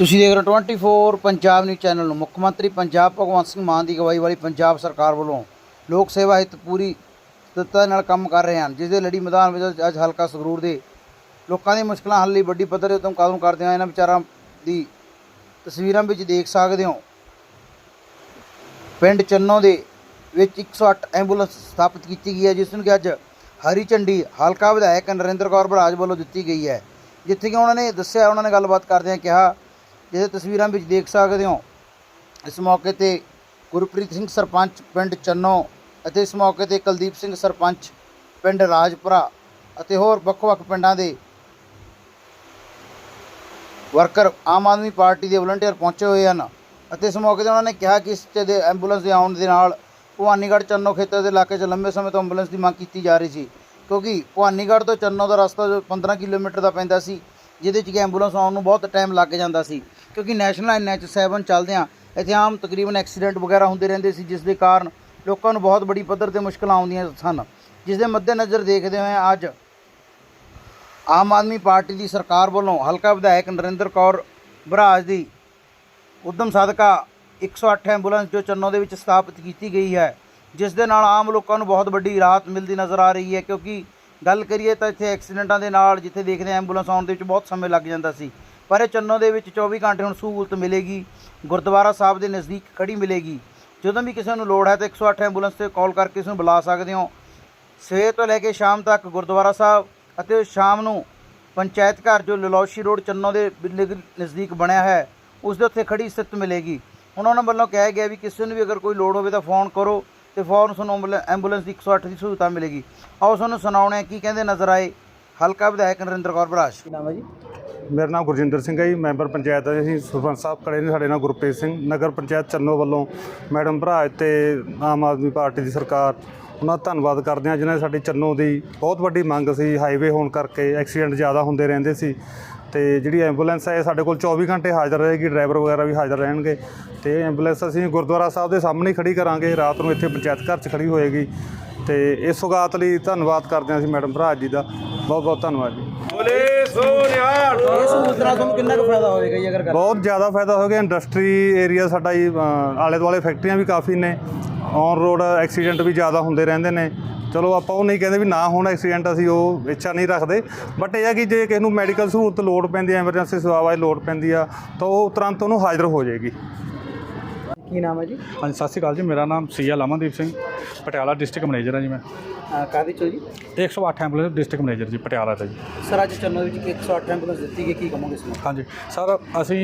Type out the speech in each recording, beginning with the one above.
ਤੁਸੀਂ ਦੇਖ ਰਹੇ ਹੋ 24 ਪੰਜਾਬ ਨਿਊਜ਼ ਚੈਨਲ ਨੂੰ। ਮੁੱਖ ਮੰਤਰੀ ਪੰਜਾਬ ਭਗਵੰਤ ਸਿੰਘ ਮਾਨ ਦੀ ਅਗਵਾਈ ਵਾਲੀ ਪੰਜਾਬ ਸਰਕਾਰ ਵੱਲੋਂ ਲੋਕ ਸੇਵਾ ਹਿੱਤ ਪੂਰੀ ਤत्ता ਨਾਲ ਕੰਮ ਕਰ ਰਹੇ ਹਨ ਜਿਸ ਦੇ ਲੜੀ ਮੈਦਾਨ ਵਿੱਚ ਅੱਜ ਹਲਕਾ ਸੰਗਰੂਰ ਦੇ ਲੋਕਾਂ ਦੀਆਂ ਮੁਸ਼ਕਲਾਂ ਹੱਲ ਲਈ ਵੱਡੀ ਪੱਧਰ ਤੇ ਕਦਮ ਕਰਦੇ ਹੋਏ ਇਹਨਾਂ ਵਿਚਾਰਾਂ ਦੀ ਤਸਵੀਰਾਂ ਵਿੱਚ ਦੇਖ ਸਕਦੇ ਹੋ। ਪਿੰਡ ਚੰਨੋ ਦੇ ਵਿੱਚ 108 ਐਂਬੂਲੈਂਸ ਸਥਾਪਿਤ ਕੀਤੀ ਗਈ ਹੈ, ਜਿਸ ਨੂੰ ਕਿ ਅੱਜ ਹਰੀ ਝੰਡੀ ਹਲਕਾ ਵਿਧਾਇਕ ਨਰਿੰਦਰ ਕੌਰ ਬਰਾਜ ਵੱਲੋਂ ਦਿੱਤੀ ਗਈ ਹੈ। ਜਿੱਥੇ ਕਿ ਉਹਨਾਂ ਨੇ ਦੱਸਿਆ, ਉਹਨਾਂ ਨੇ ਗੱਲਬਾਤ ਕਰਦਿਆਂ ਕਿਹਾ ਜਿਹਦੇ ਤਸਵੀਰਾਂ ਵਿੱਚ ਦੇਖ ਸਕਦੇ ਹੋ, ਇਸ ਮੌਕੇ ਤੇ ਗੁਰਪ੍ਰੀਤ ਸਿੰਘ ਸਰਪੰਚ ਪਿੰਡ ਚੰਨੋ ਅਤੇ ਇਸ ਮੌਕੇ ਤੇ ਕੁਲਦੀਪ ਸਿੰਘ ਸਰਪੰਚ ਪਿੰਡ ਰਾਜਪੁਰਾ ਅਤੇ ਹੋਰ ਵੱਖ-ਵੱਖ ਪਿੰਡਾਂ ਦੇ ਵਰਕਰ ਆਮ ਆਦਮੀ ਪਾਰਟੀ ਦੇ ਵਲੰਟੀਅਰ ਪਹੁੰਚੇ ਹੋਏ ਹਨ ਅਤੇ ਇਸ ਮੌਕੇ ਤੇ ਉਹਨਾਂ ਨੇ ਕਿਹਾ ਕਿ ਇਸ ਦੇ ਐਂਬੂਲੈਂਸ ਦੇ ਆਉਣ ਦੇ ਨਾਲ ਭਵਾਨੀਗੜ੍ਹ ਚੰਨੋ ਖੇਤਰ ਦੇ ਇਲਾਕੇ 'ਚ ਲੰਬੇ ਸਮੇਂ ਤੋਂ ਐਂਬੂਲੈਂਸ ਦੀ ਮੰਗ ਕੀਤੀ ਜਾ ਰਹੀ ਸੀ, ਕਿਉਂਕਿ ਭਵਾਨੀਗੜ੍ਹ ਤੋਂ ਚੰਨੋ ਦਾ ਰਸਤਾ ਜੋ 15 ਕਿਲੋਮੀਟਰ ਦਾ ਪੈਂਦਾ ਸੀ, ਜਿਹਦੇ 'ਚ ਕਿ ਐਂਬੂਲੈਂਸ ਆਉਣ ਨੂੰ ਬਹੁਤ ਟਾਈਮ ਲੱਗ ਜਾਂਦਾ ਸੀ। ਕਿਉਂਕਿ ਨੈਸ਼ਨਲ ਐਨਐਚ 7 ਚੱਲਦਿਆਂ ਇੱਥੇ ਆਮ ਤਕਰੀਬਨ ਐਕਸੀਡੈਂਟ ਵਗੈਰਾ ਹੁੰਦੇ ਰਹਿੰਦੇ ਸੀ, ਜਿਸ ਦੇ ਕਾਰਨ ਲੋਕਾਂ ਨੂੰ ਬਹੁਤ ਬੜੀ ਪੱਧਰ ਤੇ ਮੁਸ਼ਕਲਾਂ ਆਉਂਦੀਆਂ ਸਨ। ਜਿਸ ਦੇ ਮੱਦੇਨਜ਼ਰ ਦੇਖਦੇ ਹੋਏ ਅੱਜ ਆਮ ਆਦਮੀ ਪਾਰਟੀ ਦੀ ਸਰਕਾਰ ਵੱਲੋਂ ਹਲਕਾ ਵਿਧਾਇਕ ਨਰਿੰਦਰ ਕੌਰ ਬਰਾਜ ਦੀ ਉਦਮ ਸਦਕਾ 108 ਐਂਬੂਲੈਂਸ ਜੋ ਚੰਨੋ ਦੇ ਵਿੱਚ ਸਥਾਪਿਤ ਕੀਤੀ ਗਈ ਹੈ, ਜਿਸ ਦੇ ਨਾਲ ਆਮ ਲੋਕਾਂ ਨੂੰ ਬਹੁਤ ਵੱਡੀ ਰਾਹਤ ਮਿਲਦੀ ਨਜ਼ਰ ਆ ਰਹੀ ਹੈ। ਕਿਉਂਕਿ ਗੱਲ ਕਰੀਏ ਤਾਂ ਇੱਥੇ ਐਕਸੀਡੈਂਟਾਂ ਦੇ ਨਾਲ ਜਿੱਥੇ ਦੇਖਦੇ ਹਾਂ ਐਂਬੂਲੈਂਸ ਆਉਣ ਦੇ ਵਿੱਚ ਬਹੁਤ ਸਮੇਂ ਲੱਗ ਜਾਂਦਾ ਸੀ। ਪਰ ਇਹ ਚੰਨੋ ਦੇ ਵਿੱਚ 24 ਘੰਟੇ ਹੁਣ ਸਹੂਲਤ ਮਿਲੇਗੀ, ਗੁਰਦੁਆਰਾ ਸਾਹਿਬ ਦੇ ਨਜ਼ਦੀਕ ਖੜੀ ਮਿਲੇਗੀ। ਜਦੋਂ ਵੀ ਕਿਸੇ ਨੂੰ ਲੋੜ ਹੈ ਤਾਂ 108 ਐਂਬੂਲੈਂਸ ਤੇ ਕਾਲ ਕਰਕੇ ਇਸ ਨੂੰ ਬੁਲਾ ਸਕਦੇ ਹੋ। ਸਵੇਰ ਤੋਂ ਲੈ ਕੇ ਸ਼ਾਮ ਤੱਕ ਗੁਰਦੁਆਰਾ ਸਾਹਿਬ ਅਤੇ ਸ਼ਾਮ ਨੂੰ ਪੰਚਾਇਤ ਘਰ ਜੋ ਲਲੌਸ਼ੀ ਰੋਡ ਚੰਨੋ ਦੇ ਨਜ਼ਦੀਕ ਬਣਿਆ ਹੈ, ਉਸ ਦੇ ਉੱਤੇ ਖੜੀ ਸਥਿਤ ਮਿਲੇਗੀ। ਹੁਣ ਉਹਨਾਂ ਵੱਲੋਂ ਕਿਹਾ ਗਿਆ ਵੀ ਕਿਸੇ ਨੂੰ ਵੀ ਅਗਰ ਕੋਈ ਲੋੜ ਹੋਵੇ ਤਾਂ ਫੋਨ ਕਰੋ ਤੇ ਫੌਰਨ ਤੁਹਾਨੂੰ ਐਂਬੂਲੈ- ਐਂਬੂਲੈਂਸ ਦੀ 108 ਦੀ ਸਹੂਲਤ ਮਿਲੇਗੀ। ਆਓ ਤੁਹਾਨੂੰ ਸੁਣਾਉਣੇ ਆ ਕੀ ਕਹਿੰਦੇ ਨਜ਼ਰ ਆਏ ਹਲਕਾ ਵਿਧਾਇਕ ਨਰਿੰਦਰ ਕੌਰ ਬਰਾਸ਼ ਕੀ ਨਾਮ ਹੈ ਜੀ? ਮੇਰਾ ਨਾਮ ਗੁਰਜਿੰਦਰ ਸਿੰਘ ਹੈ ਜੀ, ਮੈਂਬਰ ਪੰਚਾਇਤ ਹੈ ਅਸੀਂ ਸਰਪੰਚ ਸਾਹਿਬ ਖੜੇ ਨੇ ਸਾਡੇ ਨਾਲ ਗੁਰਪ੍ਰੀਤ ਸਿੰਘ, ਨਗਰ ਪੰਚਾਇਤ ਚੰਨੋ ਵੱਲੋਂ ਮੈਡਮ ਭਰਾਜ ਤੇ ਆਮ ਆਦਮੀ ਪਾਰਟੀ ਦੀ ਸਰਕਾਰ, ਉਹਨਾਂ ਦਾ ਧੰਨਵਾਦ ਕਰਦੇ ਹਾਂ, ਜਿਨ੍ਹਾਂ ਨੇ ਸਾਡੀ ਚੰਨੋ ਦੀ ਬਹੁਤ ਵੱਡੀ ਮੰਗ ਸੀ ਹਾਈਵੇ ਹੋਣ ਕਰਕੇ ਐਕਸੀਡੈਂਟ ਜ਼ਿਆਦਾ ਹੁੰਦੇ ਰਹਿੰਦੇ ਸੀ ਤੇ ਜਿਹੜੀ ਐਂਬੂਲੈਂਸ ਹੈ, ਇਹ ਸਾਡੇ ਕੋਲ 24 ਘੰਟੇ ਹਾਜ਼ਰ ਰਹੇਗੀ ਡਰਾਈਵਰ ਵਗੈਰਾ ਵੀ ਹਾਜ਼ਰ ਰਹਿਣਗੇ ਤੇ ਐਂਬੂਲੈਂਸ ਅਸੀਂ ਗੁਰਦੁਆਰਾ ਸਾਹਿਬ ਦੇ ਸਾਹਮਣੇ ਹੀ ਖੜੀ ਕਰਾਂਗੇ, ਰਾਤ ਨੂੰ ਇੱਥੇ ਪੰਚਾਇਤ ਘਰ 'ਚ ਖੜੀ ਹੋਏਗੀ ਤੇ ਇਸ ਸੁਗਾਤ ਲਈ ਧੰਨਵਾਦ ਕਰਦੇ ਹਾਂ ਅਸੀਂ ਮੈਡਮ ਭਰਾਜ ਜੀ ਦਾ ਬਹੁਤ ਬਹੁਤ ਧੰਨਵਾਦ ਜੀ। ਇਸ ਸਹੂਲਤ ਨਾਲ ਤੁਹਾਨੂੰ ਕਿੰਨਾ ਕੁ ਫਾਇਦਾ ਹੋਵੇਗਾ ਜੀ ਅਗਰ ਬਹੁਤ ਜ਼ਿਆਦਾ ਫਾਇਦਾ ਹੋ ਗਿਆ। ਇੰਡਸਟਰੀ ਏਰੀਆ ਸਾਡਾ ਜੀ ਆਲੇ ਦੁਆਲੇ ਫੈਕਟਰੀਆਂ ਵੀ ਕਾਫੀ ਨੇ। ਔਨ ਰੋਡ ਐਕਸੀਡੈਂਟ ਵੀ ਜ਼ਿਆਦਾ ਹੁੰਦੇ ਰਹਿੰਦੇ ਨੇ। ਚਲੋ ਆਪਾਂ ਉਹ ਨਹੀਂ ਕਹਿੰਦੇ ਵੀ ਨਾ ਹੋਣ ਐਕਸੀਡੈਂਟ ਅਸੀਂ ਉਹ ਇੱਛਾ ਨਹੀਂ ਰੱਖਦੇ। ਬਟ ਇਹ ਹੈ ਕਿ ਜੇ ਕਿਸੇ ਨੂੰ ਮੈਡੀਕਲ ਸਹੂਲਤ ਲੋੜ ਪੈਂਦੀ ਹੈ ਐਮਰਜੈਂਸੀ ਸੇਵਾਵਾਂ ਦੀ ਲੋੜ ਪੈਂਦੀ ਆ ਤਾਂ ਉਹ ਤੁਰੰਤ ਉਹਨੂੰ ਹਾਜ਼ਰ ਹੋ ਜਾਏਗੀ। ਕੀ ਨਾਮ ਹੈ ਜੀ? ਹਾਂਜੀ ਸਤਿ ਸ਼੍ਰੀ ਅਕਾਲ ਜੀ ਮੇਰਾ ਨਾਮ ਸੀਆ ਲਾਮਨਦੀਪ ਸਿੰਘ ਪਟਿਆਲਾ ਡਿਸਟ੍ਰਿਕਟ ਮੈਨੇਜਰ ਹਾਂ ਜੀ ਮੈਂ। ਕਾਦੀ ਚੋ ਜੀ? 108 ਐਂਬੂਲੈਂਸ ਡਿਸਟ੍ਰਿਕਟ ਮੈਨੇਜਰ ਜੀ ਪਟਿਆਲਾ ਦਾ ਜੀ। ਸਰ ਅੱਜ ਚੰਨੋ ਵਿੱਚ 108 ਐਂਬੂਲੈਂਸ ਦਿੱਤੀ ਗਈ ਕੀ ਕਹੋਗੇ ਇਸ ਨੂੰ ਹਾਂਜੀ ਸਰ ਅਸੀਂ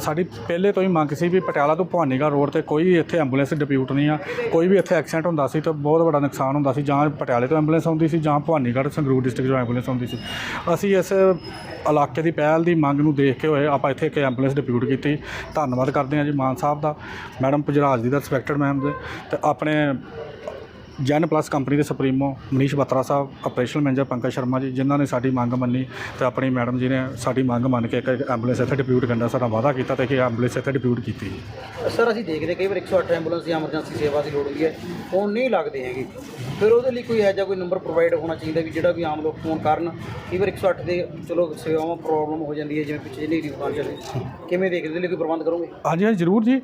ਸਾਡੀ ਪਹਿਲੇ ਤੋਂ ਹੀ ਮੰਗ ਸੀ ਵੀ ਪਟਿਆਲਾ ਤੋਂ ਭਵਾਨੀਗੜ੍ਹ ਰੋਡ ਤੇ ਕੋਈ ਇੱਥੇ ਐਂਬੂਲੈਂਸ ਡਿਪਿਊਟ ਨਹੀਂ ਆ ਕੋਈ ਵੀ ਇੱਥੇ ਐਕਸੀਡੈਂਟ ਹੁੰਦਾ ਸੀ ਤਾਂ ਬਹੁਤ ਵੱਡਾ ਨੁਕਸਾਨ ਹੁੰਦਾ ਸੀ ਜਾਂ ਪਟਿਆਲੇ ਤੋਂ ਐਂਬੂਲੈਂਸ ਆਉਂਦੀ ਸੀ ਜਾਂ ਭਵਾਨੀਗੜ੍ਹ ਸੰਗਰੂਰ ਡਿਸਟ੍ਰਿਕਟ ਤੋਂ ਐਂਬੂਲੈਂਸ ਆਉਂਦੀ ਸੀ। ਅਸੀਂ ਇਸ ਇਲਾਕੇ ਦੀ ਪਹਿਲ ਦੀ ਮੰਗ ਨੂੰ ਦੇਖ ਕੇ ਹੋਏ ਆਪਾਂ ਇੱਥੇ ਇੱਕ ਐਂਬੂਲੈਂਸ ਡਿਪਿਊਟ ਕੀਤੀ। ਧੰਨਵਾਦ ਕਰਦੇ ਹਾਂ ਜੀ ਮਾਨ ਸਾਹਿਬ ਦਾ। ਮੈਡਮ ਪੁਜਰਾਜ ਜੀ ਦਾ ਰਿਸਪੈਕਟਡ ਮੈਮ ਦੇ ਤੇ ਆਪਣੇ ਜੈਨ ਪਲੱਸ ਕੰਪਨੀ ਦੇ supremo Manish Batra Sahib operational manager Pankaj Sharma ji ਜਿਨ੍ਹਾਂ ਨੇ ਸਾਡੀ ਮੰਗ ਮੰਨੀ ਤੇ ਆਪਣੀ ਮੈਡਮ ਜੀ ਨੇ ਸਾਡੀ ਮੰਗ ਮੰਨ ਕੇ ਇੱਕ ਐਂਬੂਲੈਂਸ ਇੱਥੇ ਡਿਪਿਊਟ ਕਰਨ ਦਾ ਸਾਡਾ ਵਾਅਦਾ ਕੀਤਾ ਤੇ ਕਿ ਐਂਬੂਲੈਂਸ ਇੱਥੇ ਡਿਪਿਊਟ ਕੀਤੀ ਸਰ ਅਸੀਂ ਦੇਖਦੇ ਕਈ ਵਾਰ 108 ਐਂਬੂਲੈਂਸ ਦੀ ਐਮਰਜੈਂਸੀ ਸੇਵਾ ਦੀ ਲੋੜ ਹੁੰਦੀ ਹੈ ਫੋਨ ਨਹੀਂ ਲੱਗਦੇ ਹੈਗੇ। ਫਿਰ ਉਹਦੇ ਲਈ ਕੋਈ ਇਹੋ ਜਿਹਾ ਕੋਈ ਨੰਬਰ ਪ੍ਰੋਵਾਈਡ ਹੋਣਾ ਚਾਹੀਦਾ ਵੀ ਜਿਹੜਾ ਵੀ ਆਮ ਲੋਕ ਫੋਨ ਕਰਨ ਕਈ ਵਾਰ 108 ਦੇ ਚਲੋ ਸੇਵਾਵਾਂ ਪ੍ਰੋਬਲਮ ਹੋ ਜਾਂਦੀ ਹੈ ਜਿਵੇਂ ਪਿੱਛੇ ਜਿਹੀ ਤੂਫਾਨ ਚੱਲੇ ਕਿਵੇਂ ਦੇਖਦੇ ਲਈ ਕੋਈ ਪ੍ਰਬੰਧ ਕਰੋਗੇ? ਹਾਂਜੀ ਹਾਂਜੀ ਜ਼ਰੂਰ ਜੀ।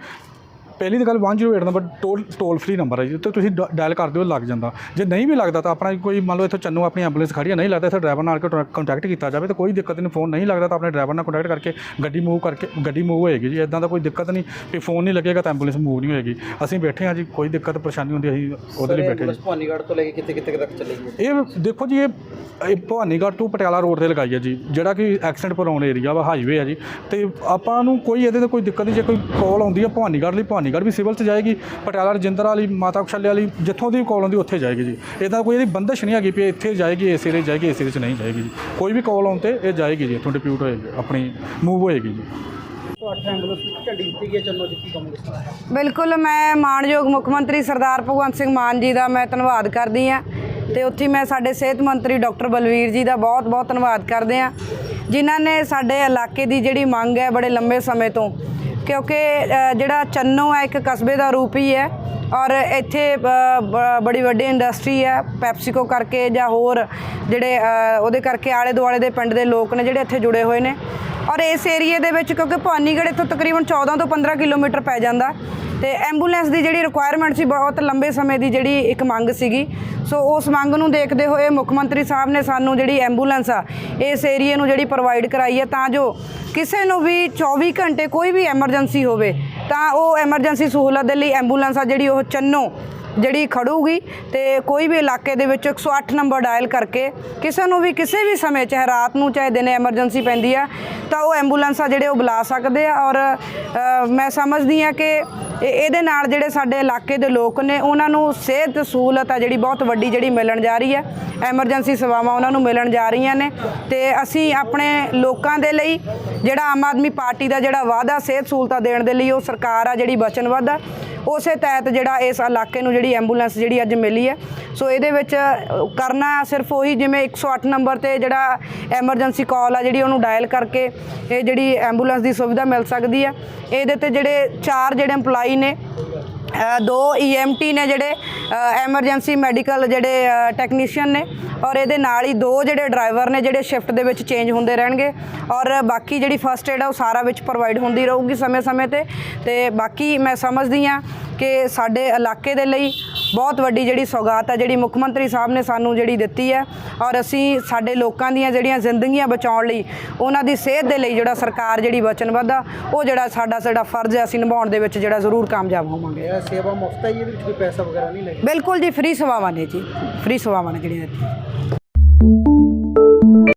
ਪਹਿਲੀ ਤਾਂ ਗੱਲ 108 number toll toll free number ਹੈ ਜੀ ਤੇ ਤੁਸੀਂ ਡਾਇਲ ਕਰ ਦਿਓ ਲੱਗ ਜਾਂਦਾ। ਜੇ ਨਹੀਂ ਵੀ ਲੱਗਦਾ ਤਾਂ ਆਪਣਾ ਕੋਈ ਮੰਨ ਲਓ ਇੱਥੋਂ ਚੰਨੂ ਆਪਣੀ ਐਂਬੂਲੈਂਸ ਖੜੀ ਹੈ ਨਹੀਂ ਲੱਗਦਾ ਇੱਥੇ ਡਰਾਈਵਰ ਨਾਲ ਕੰਟੈਕਟ ਕੀਤਾ ਜਾਵੇ ਤਾਂ ਕੋਈ ਦਿੱਕਤ ਨਹੀਂ ਫੋਨ ਨਹੀਂ ਲੱਗਦਾ ਤਾਂ ਆਪਣੇ ਡਰਾਈਵਰ ਨਾਲ ਕੰਟੈਕਟ ਕਰਕੇ ਗੱਡੀ ਮੂਵ ਕਰਕੇ ਗੱਡੀ ਮੂਵ ਹੋਏਗੀ ਜੀ ਇਦਾਂ ਦਾ ਕੋਈ ਦਿੱਕਤ ਨਹੀਂ ਵੀ ਫੋਨ ਨਹੀਂ ਲੱਗੇਗਾ ਤਾਂ ਐਂਬੂਲੈਂਸ ਮੂਵ ਨਹੀਂ ਹੋਏਗੀ। ਅਸੀਂ ਬੈਠੇ ਹਾਂ ਜੀ ਕੋਈ ਦਿੱਕਤ ਪਰੇਸ਼ਾਨੀ ਹੁੰਦੀ ਅਸੀਂ ਉਹਦੇ ਲਈ ਬੈਠੇ ਜੀ। ਭਵਾਨੀਗੜ੍ਹ ਤੋਂ ਲੈ ਕੇ ਕਿੱਥੇ ਕਿੱਥੇ ਤੱਕ ਚੱਲੇਗੀ? ਇਹ ਦੇਖੋ ਜੀ ਇਹ ਭਵਾਨੀਗੜ੍ਹ ਤੋਂ ਪਟਿਆਲਾ ਰੋਡ ਤੇ ਲਗਾਈ ਹੈ ਜੀ ਜਿਹੜਾ ਕਿ ਐਕਸੀਡੈਂਟ ਪ੍ਰੋਨ ਏਰੀਆ ਵਾ ਹਾਈਵੇ ਹੈ ਜੀ ਤੇ ਆਪਾਂ ਨੂੰ ਕੋਈ ਇਹਦੇ ਤੇ ਕੋਈ ਦਿੱਕਤ ਨਹੀਂ ਜੇ ਕੋਈ ਕਾਲ ਆਉਂਦੀ ਹੈ ਭਵਾਨੀਗੜ੍ਹ ਲਈ ਭਵਾਨੀਗੜ੍ਹ ਵੀ ਸਿਵਲ 'ਚ ਜਾਏਗੀ ਪਟਿਆਲਾ ਰਜਿੰਦਰਾ ਵਾਲੀ ਮਾਤਾ ਕੁਸ਼ਲੇ ਵਾਲੀ ਜਿੱਥੋਂ ਦੀ ਕਾਲ ਆਉਂਦੀ ਉੱਥੇ ਜਾਏਗੀ ਜੀ। ਇਹਦਾ ਕੋਈ ਇਹਦੀ ਬੰਦਸ਼ ਨਹੀਂ ਹੈਗੀ ਵੀ ਇੱਥੇ ਜਾਏਗੀ ਇਸ ਏਰੀਏ ਜਾਏਗੀ ਇਸ ਏਰੀਏ 'ਚ ਨਹੀਂ ਜਾਏਗੀ ਜੀ। ਕੋਈ ਵੀ ਕਾਲ ਆਉਣ ਤੇ ਇਹ ਜਾਏਗੀ ਜੀ ਇੱਥੋਂ ਡਿਪਿਊਟ ਹੋਏਗੀ ਆਪਣੀ ਮੂਵ ਹੋਏਗੀ ਜੀ। 108 ਐਂਬੂਲੈਂਸ ਝੰਡੀ ਦਿੱਤੀ ਗਈ ਚੰਨੋ ਜੀ ਕੀ ਕਹੋਗੇ ਇਸ ਤਰ੍ਹਾਂ ਬਿਲਕੁਲ ਮੈਂ ਮਾਣਯੋਗ ਮੁੱਖ ਮੰਤਰੀ ਸਰਦਾਰ ਭਗਵੰਤ ਸਿੰਘ ਮਾਨ ਜੀ ਦਾ ਮੈਂ ਧੰਨਵਾਦ ਕਰਦੀ ਆ ਤੇ ਉੱਥੇ ਮੈਂ ਸਾਡੇ ਸਿਹਤ ਮੰਤਰੀ ਡਾਕਟਰ ਬਲਵੀਰ ਜੀ ਦਾ ਬਹੁਤ ਬਹੁਤ ਧੰਨਵਾਦ ਕਰਦੇ ਆ ਜਿਨ੍ਹਾਂ ਨੇ ਸਾਡੇ ਇਲਾਕੇ ਦੀ ਜਿਹੜੀ ਮੰਗ ਹੈ ਬੜੇ ਲੰਬੇ ਸਮੇਂ ਤੋਂ ਕਿਉਂਕਿ ਜਿਹੜਾ ਚੰਨੋ ਹੈ, ਇੱਕ ਕਸਬੇ ਦਾ ਰੂਪ ਹੀ ਹੈ ਔਰ ਇੱਥੇ ਬ- ਬੜੀ ਵੱਡੀ ਇੰਡਸਟਰੀ ਹੈ, ਪੈਪਸੀਕੋ ਕਰਕੇ ਜਾਂ ਹੋਰ ਜਿਹੜੇ ਉਹਦੇ ਕਰਕੇ ਆਲੇ ਦੁਆਲੇ ਦੇ ਪਿੰਡ ਦੇ ਲੋਕ ਨੇ ਜਿਹੜੇ ਇੱਥੇ ਜੁੜੇ ਹੋਏ ਨੇ। ਔਰ ਇਸ ਏਰੀਏ ਦੇ ਵਿੱਚ ਕਿਉਂਕਿ ਭਵਾਨੀਗੜ੍ਹ ਇੱਥੋਂ ਤਕਰੀਬਨ 14 ਤੋਂ 15 ਕਿਲੋਮੀਟਰ ਪੈ ਜਾਂਦਾ। ਤੇ ਐਂਬੂਲੈਂਸ ਦੀ ਜਿਹੜੀ ਰਿਕੁਆਇਰਮੈਂਟ ਸੀ, ਬਹੁਤ ਲੰਬੇ ਸਮੇਂ ਦੀ ਜਿਹੜੀ ਇੱਕ ਮੰਗ ਸੀਗੀ। ਸੋ ਉਸ ਮੰਗ ਨੂੰ ਦੇਖਦੇ ਹੋਏ ਮੁੱਖ ਮੰਤਰੀ ਸਾਹਿਬ ਨੇ ਸਾਨੂੰ ਜਿਹੜੀ ਐਂਬੂਲੈਂਸ ਆ, ਇਸ ਏਰੀਏ ਨੂੰ ਜਿਹੜੀ ਪ੍ਰੋਵਾਈਡ ਕਰਾਈ ਹੈ, ਤਾਂ ਜੋ ਕਿਸੇ ਨੂੰ ਵੀ 24 ਘੰਟੇ ਕੋਈ ਵੀ ਐਮਰਜੈਂਸੀ ਹੋਵੇ, ਤਾਂ ਉਹ ਐਮਰਜੈਂਸੀ ਸਹੂਲਤ ਦੇ ਲਈ ਐਂਬੂਲੈਂਸ ਆ ਜਿਹੜੀ ਉਹ ਚੰਨੋ ਜਿਹੜੀ ਖੜੂਗੀ ਤੇ ਕੋਈ ਵੀ ਇਲਾਕੇ ਦੇ ਵਿੱਚ 108 ਨੰਬਰ ਡਾਇਲ ਕਰਕੇ ਕਿਸੇ ਨੂੰ ਵੀ ਕਿਸੇ ਵੀ ਸਮੇਂ, ਚਾਹੇ ਰਾਤ ਨੂੰ, ਚਾਹੇ ਦਿਨੇ ਐਮਰਜੈਂਸੀ ਪੈਂਦੀ ਆ, ਤਾਂ ਉਹ ਐਂਬੂਲੈਂਸ ਆ ਜਿਹੜੇ ਉਹ ਬੁਲਾ ਸਕਦੇ ਆ। ਔਰ ਮੈਂ ਸਮਝਦੀ ਆ ਕਿ ਇਹ- ਇਹਦੇ ਨਾਲ ਜਿਹੜੇ ਸਾਡੇ ਇਲਾਕੇ ਦੇ ਲੋਕ ਨੇ, ਉਹਨਾਂ ਨੂੰ ਸਿਹਤ ਸਹੂਲਤ ਆ ਜਿਹੜੀ ਬਹੁਤ ਵੱਡੀ ਜਿਹੜੀ ਮਿਲਣ ਜਾ ਰਹੀ ਹੈ। ਐਮਰਜੈਂਸੀ ਸੇਵਾਵਾਂ ਉਹਨਾਂ ਨੂੰ ਮਿਲਣ ਜਾ ਰਹੀਆਂ ਨੇ ਤੇ ਅਸੀਂ ਆਪਣੇ ਲੋਕਾਂ ਦੇ ਲਈ ਜਿਹੜਾ ਆਮ ਆਦਮੀ ਪਾਰਟੀ ਦਾ ਜਿਹੜਾ ਵਾਅਦਾ ਸਿਹਤ ਸਹੂਲਤਾਂ ਦੇਣ ਦੇ ਲਈ ਉਹ ਸਰਕਾਰ ਆ ਜਿਹੜੀ ਵਚਨਬੱਧ ਆ, ਉਸੇ ਤਹਿਤ ਜਿਹੜਾ ਇਸ ਇਲਾਕੇ ਨੂੰ ਜਿਹੜੀ ਐਂਬੂਲੈਂਸ ਜਿਹੜੀ ਅੱਜ ਮਿਲੀ ਹੈ। ਸੋ ਇਹਦੇ ਵਿੱਚ ਕਰਨਾ ਸਿਰਫ ਉਹੀ ਜਿਵੇਂ 108 ਨੰਬਰ ਤੇ ਜਿਹੜਾ ਐਮਰਜੈਂਸੀ ਕਾਲ ਆ ਜਿਹੜੀ ਉਹਨੂੰ ਡਾਇਲ ਕਰਕੇ ਇਹ ਜਿਹੜੀ ਐਂਬੂਲੈਂਸ ਦੀ ਸੁਵਿਧਾ ਮਿਲ ਸਕਦੀ ਹੈ ਇਹਦੇ ਤੇ ਜਿਹੜੇ ਚਾਰ ਜਿਹੜੇ EMPLOYE ਨੇ। ਅ, ਦੋ ਈਐਮਟੀ ਨੇ ਜਿਹੜੇ ਐਮਰਜੈਂਸੀ ਮੈਡੀਕਲ ਜਿਹੜੇ ਟੈਕਨੀਸ਼ੀਅਨ ਨੇ ਔਰ ਇਹਦੇ ਨਾਲ ਹੀ ਦੋ ਜਿਹੜੇ ਡਰਾਈਵਰ ਨੇ ਜਿਹੜੇ ਸ਼ਿਫਟ ਦੇ ਵਿੱਚ ਚੇਂਜ ਹੁੰਦੇ ਰਹਿਣਗੇ ਔਰ ਬਾਕੀ ਜਿਹੜੀ ਫਸਟ ਏਡ ਆ ਉਹ ਸਾਰਾ ਵਿੱਚ ਪ੍ਰੋਵਾਈਡ ਹੁੰਦੀ ਰਹੂਗੀ ਸਮੇਂ-ਸਮੇਂ ਤੇ। ਤੇ ਬਾਕੀ ਮੈਂ ਸਮਝਦੀ ਆ ਕਿ ਸਾਡੇ ਇਲਾਕੇ ਦੇ ਲਈ ਬਹੁਤ ਵੱਡੀ ਜਿਹੜੀ ਸੌਗਾਤ ਹੈ ਜਿਹੜੀ ਮੁੱਖ ਮੰਤਰੀ ਸਾਹਿਬ ਨੇ ਸਾਨੂੰ ਜਿਹੜੀ ਦਿੱਤੀ ਹੈ ਔਰ ਅਸੀਂ ਸਾਡੇ ਲੋਕਾਂ ਦੀਆਂ ਜਿਹੜੀਆਂ ਜ਼ਿੰਦਗੀਆਂ ਬਚਾਉਣ ਲਈ ਉਹਨਾਂ ਦੀ ਸਿਹਤ ਦੇ ਲਈ ਜਿਹੜਾ ਸਰਕਾਰ ਜਿਹੜੀ ਵਚਨਬੱਧ ਆ ਉਹ ਜਿਹੜਾ ਸਾਡਾ ਸਾਡਾ ਫਰਜ਼ ਹੈ ਅਸੀਂ ਨਿਭਾਉਣ ਦੇ ਵਿੱਚ ਜਿਹੜਾ ਜ਼ਰੂਰ ਕਾਮਯਾਬ ਹੋਵਾਂਗੇ। ਇਹ ਸੇਵਾ ਮੁਫਤ ਹੈ ਇਹਦੇ ਵਿੱਚ ਕੋਈ ਪੈਸਾ ਵਗੈਰਾ ਨਹੀਂ ਲੱਗਦਾ? ਬਿਲਕੁਲ ਜੀ ਫ੍ਰੀ ਸੇਵਾਵਾਂ ਨੇ ਜੀ ਫ੍ਰੀ ਸੇਵਾਵਾਂ ਨੇ ਜਿਹੜੀਆਂ ਇੱਥੇ